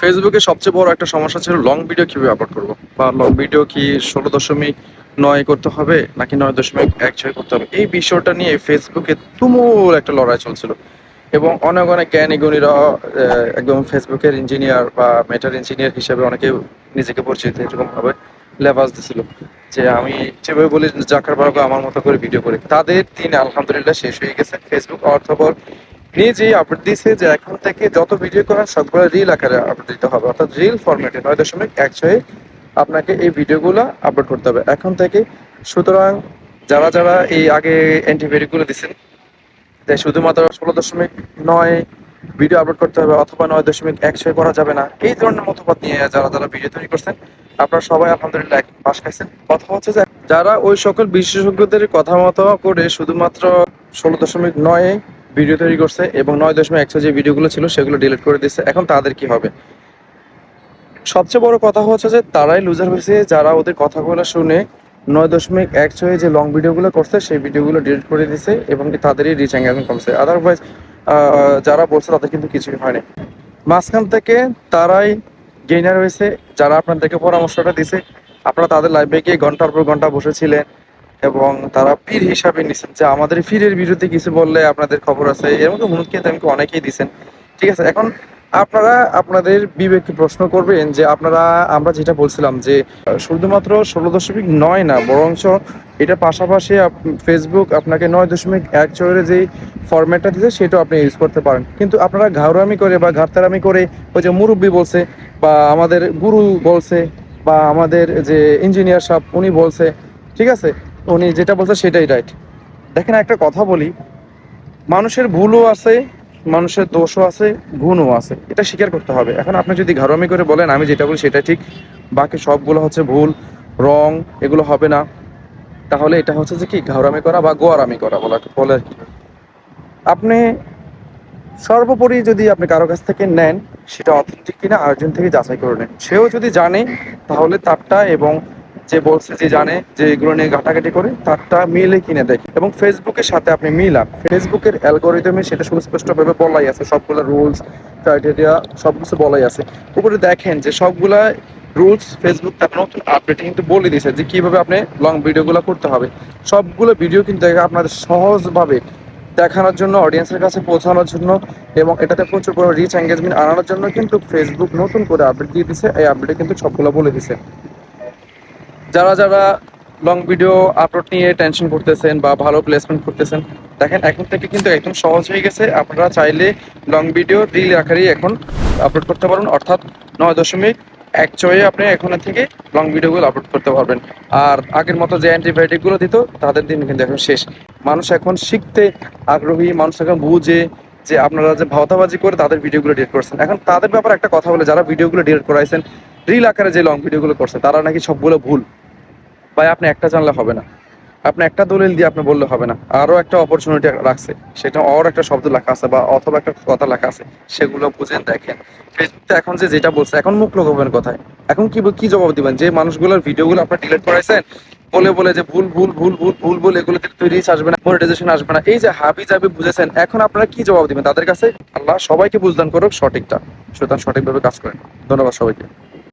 ফেসবুকে সবচেয়ে বড় একটা সমস্যা ছিল লং ভিডিও কীভাবে আপলোড করব? বা লং ভিডিও কি ষোলো দশমিক নয় করতে হবে, নাকি নয় দশমিক এক ছয় করতে হবে? এই বিষয়টা নিয়ে ফেসবুকে তুমুল একটা লড়াই চলছিল। এবং অনেক অনেক জ্ঞানী গুণীরা একদম ফেসবুকের ইঞ্জিনিয়ার বা মেটার ইঞ্জিনিয়ার হিসেবে অনেকে নিজেকে পরিচিত এরকম ভাবে লেবাস দিছিল। যে আমি যেভাবে বলি জাকার বারগ আমার মতো করে ভিডিও করি। তাদের দিন আলহামদুলিল্লাহ শেষ হয়ে গেছে। ফেসবুক অর্থবর নিজেই আপডেট দিয়েছে যে এখন থেকে যত ভিডিও করেন, সবগুলো রিল আকারে আপডেট দিতে হবে। অর্থাৎ রিল ফরম্যাটে নয় দশমিক এক ছয়ে আপনাকে এই ভিডিওগুলো আপলোড করতে হবে। এখন থেকে সুতরাং যারা যারা এই আগে অ্যান্টিভেরিগুলো দিচ্ছেন তাই শুধুমাত্র ষোলো দশমিক নয় ভিডিও আপলোড করতে হবে অথবা নয় দশমিক এক ছয় করা যাবে না। এই ধরনের মতবাদ নিয়ে যারা যারা ভিডিও তৈরি করছেন, আপনারা সবাই আলহামদুলিল্লাহ এক পাশ খাইছেন। কথা হচ্ছে যে যারা ওই সকল বিশেষজ্ঞদের কথা মতো করে শুধুমাত্র ষোলো দশমিক নয় ভিডিও তৈরি করছে এবং নয় দশমিক একশো যে ভিডিওগুলো ছিল সেগুলো ডিলিট করে দিচ্ছে এখন তাদের কি হবে? সবচেয়ে বড় কথা হচ্ছে যে তারাই লুজার হয়েছে যারা ওদের কথাগুলো শুনে নয় দশমিক এক ছয়ে যে লং ভিডিওগুলো করছে সেই ভিডিওগুলো ডিলিট করে দিছে এবং তাদেরই রিচ এঙ্গেজমেন্ট কমছে। আদারওয়াইজ যারা বলছে তাদের কিন্তু কিছুই হয়নি মাঝখান থেকে তারাই গেইনার হয়েছে, যারা আপনাদেরকে পরামর্শটা দিছে আপনারা তাদের লাইভে গিয়ে ঘণ্টার পর ঘণ্টা বসেছিলেন এবং তারা পীর হিসাবে নিছেন। যে আমাদের পীরের বিরুদ্ধে কিছু বললে আপনাদের খবর আছে, এর মধ্যে হুমকি তেমকি অনেকেই দিছেন। ঠিক আছে, এখন আপনারা, আপনাদের বিবেককে প্রশ্ন করবেন যে আপনারা, আমরা যেটা বলছিলাম যে, শুধুমাত্র ষোলো দশমিক নয় না, বরঞ্চ এটা পাশাপাশি ফেসবুক আপনাকে নয় দশমিক এক ছয়ের যেই ফরম্যাটটা দিচ্ছে সেটাও আপনি ইউজ করতে পারেন। কিন্তু আপনারা ঘাউরামি করে বা ঘাটতারামি করে ওই যে মুরব্বী বলছে, বা আমাদের গুরু বলছে, বা আমাদের যে ইঞ্জিনিয়ার সাহেব, উনি বলছে, ঠিক আছে? উনি যেটা বলছে সেটাই রাইট দেখেন একটা কথা বলি, মানুষের ভুলও আছে, মানুষের দোষও আছে, গুণও আছে, এটা স্বীকার করতে হবে। এখন আপনি যদি ঘরমি করে বলেন, আমি যেটা বলি সেটা ঠিক, বাকি সবগুলো হচ্ছে ভুল রং এগুলো হবে না। তাহলে এটা হচ্ছে যে কি ঘাওরামি করা বা গোয়ারামি করা বলা বলে আর কি। আপনি সর্বোপরি যদি আপনি কারও কাছ থেকে নেন, সেটা অথেন্টিক কিনা, আরেকজন থেকে যাচাই করে নেন। সেও যদি জানে, তাহলে তারটা এবং যে বলছে যে জানে যে এগুলো নিয়ে ঘাটাঘাটি করে, তারটা মিলে কিনে দেয় এবং ফেসবুকের সাথে আপনি মিলান। ফেসবুকের অ্যালগোরিদমে সেটা সুস্পষ্টভাবে বলাই আছে, সবগুলো রুলস ক্রাইটেরিয়া সব কিছু বলাই আছে। উপরে দেখেন যে সবগুলা রুলস ফেসবুক তার নতুন আপডেটে কিন্তু বলে দিয়েছে যে কীভাবে আপনি লং ভিডিওগুলো করতে হবে। সবগুলো ভিডিও কিন্তু আপনাদের সহজভাবে দেখানোর জন্য অডিয়েন্সের কাছে পৌঁছানোর জন্য এবং এটাতে প্রচুর বড় রিচ এঙ্গেজমেন্ট আনানোর জন্য কিন্তু ফেসবুক নতুন করে আপডেট দিয়ে দিছে এই আপডেটে কিন্তু সবগুলো বলে দিছে যারা যারা লং ভিডিও আপলোড নিয়ে টেনশন করতেছেন বা ভালো প্লেসমেন্ট করতেছেন, দেখেন এখন থেকে কিন্তু একদম সহজ হয়ে গেছে। আপনারা চাইলে লং ভিডিও রিল আকারেই এখন আপলোড করতে পারেন। অর্থাৎ নয় দশমিক এক চয়ে আপনি এখন থেকে লং ভিডিওগুলো আপলোড করতে পারবেন। আর আগের মতো যে অ্যান্টিবায়োটিকগুলো দিত, তাদের দিন কিন্তু এখন শেষ। মানুষ এখন শিখতে আগ্রহী, মানুষ এখন বুঝে যে আপনারা যে ভাওতাবাজি করে তাদের ভিডিওগুলো ডিলিট করছেন। এখন তাদের ব্যাপারে একটা কথা বলে, যারা ভিডিওগুলো ডিলিট করাইছেন রিল আকারে যে লং ভিডিওগুলো করছে, তারা নাকি সবগুলো ভুল। ভাই, আপনি একটা জানলে হবে না। আপনি একটা দলিল দিয়ে আপনি বললে হবে না। আরও একটা অপরচুনিটি রাখছে। সেটা অর একটা শব্দ লেখা আছে বা অথবা একটা কথা লেখা আছে, সেগুলো বুঝেন, দেখেন। ফেসবুকে এখন যে যেটা বলছে, এখন মুখ লোকাবেন কোথায়? এখন কি কি জবাব দিবেন? যে মানুষগুলোর ভিডিওগুলো আপনার ডিলিট করাইছেন, বলে বলে যে ভুল ভুল ভুল ভুল ভুল ভুল এগুলোতে তৈরি আসবে না মনিটাইজেশন আসবে না। এই যে হাবি জাবি বুঝেছেন, এখন আপনারা কি জবাব দিবেন তাদের কাছে? আল্লাহ সবাইকে বুঝদান করুক সঠিকটা। সুতরাং সঠিকভাবে কাজ করেন। ধন্যবাদ সবাইকে।